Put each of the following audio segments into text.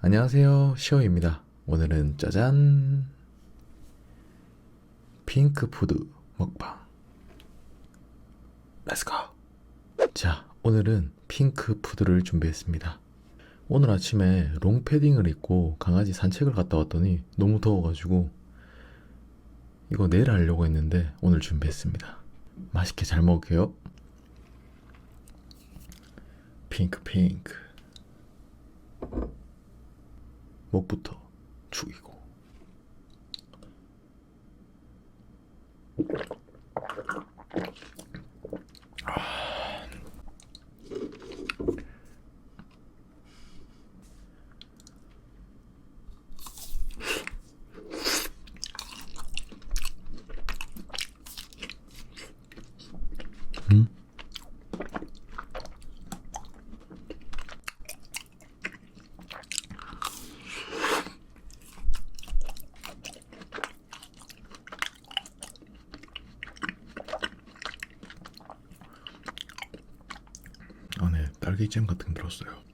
안녕하세요. 시오입니다. 오늘은 짜잔. 핑크푸드 먹방. 렛츠고 자 오늘은 핑크푸드를 준비했습니다. 오늘 아침에 롱패딩을 입고 강아지 산책을 갔다 왔더니 너무 더워가지고 이거 내일 하려고 했는데 오늘 준비했습니다 맛있게 잘 먹을게요. 핑크 핑크. 목부터 죽이고 음? 안에 딸기잼 같은 게 들었어요.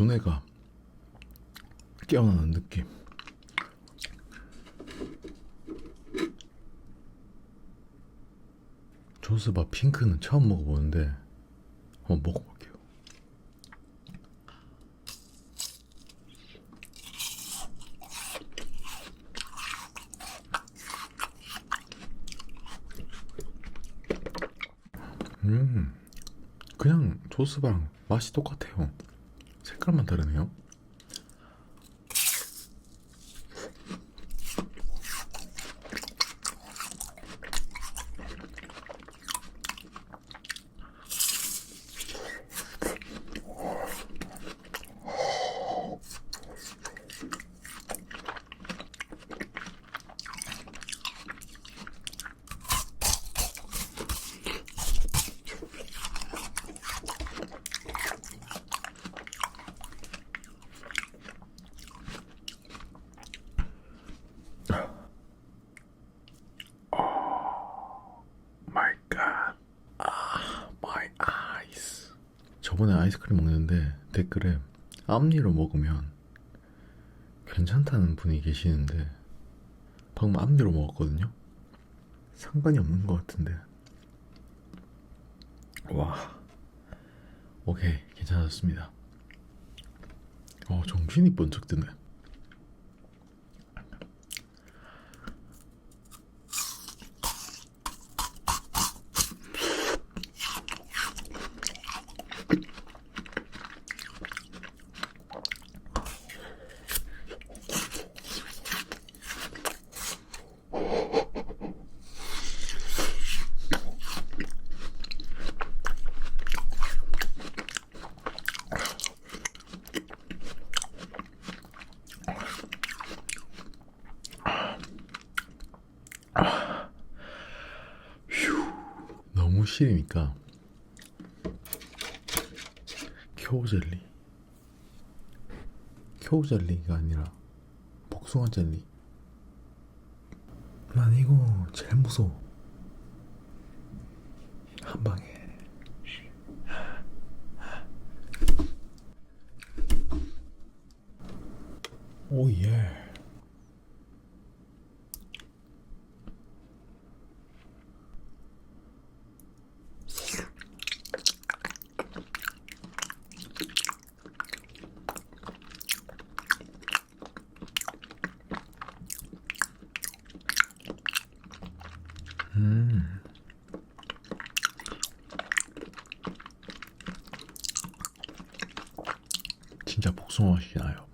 두뇌가 깨어나는 느낌. 조스바 핑크는 처음 먹어보는데 한번 먹어볼게요. 음, 그냥 조스바랑 맛이 똑같아요. 색깔만 다르네요. 저번에 아이스크림 먹는데 댓글에 앞니로 먹으면 괜찮다는 분이 계시는데 방금 앞니로 먹었거든요. 상관이 없는 것 같은데. 와. 오케이, 괜찮았습니다. 어, 정신이 번쩍 드네. 너무 싫으니까. 쿄젤리. 쿄젤리가 아니라 복숭아 젤리. 난 이거 제일 무서워. 한 방에. 오예 음. 진짜 복숭아 맛이 나요.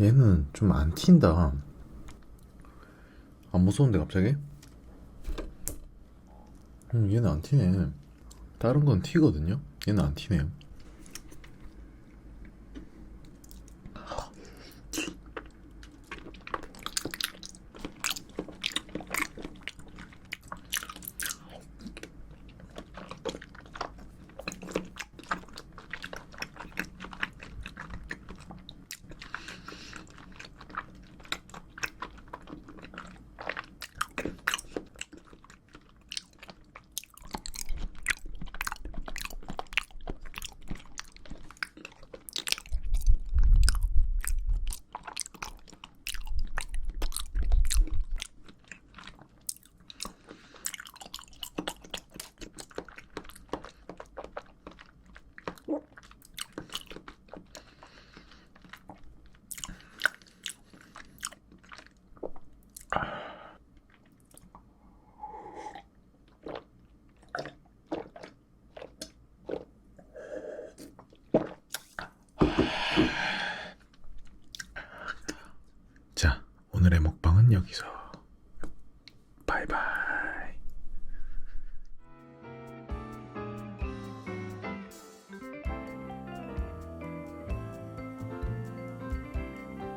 얘는 좀 안 튄다. 안 무서운데 갑자기? 음, 얘는 안 튀네. 다른 건 튀거든요? 얘는 안 튀네요.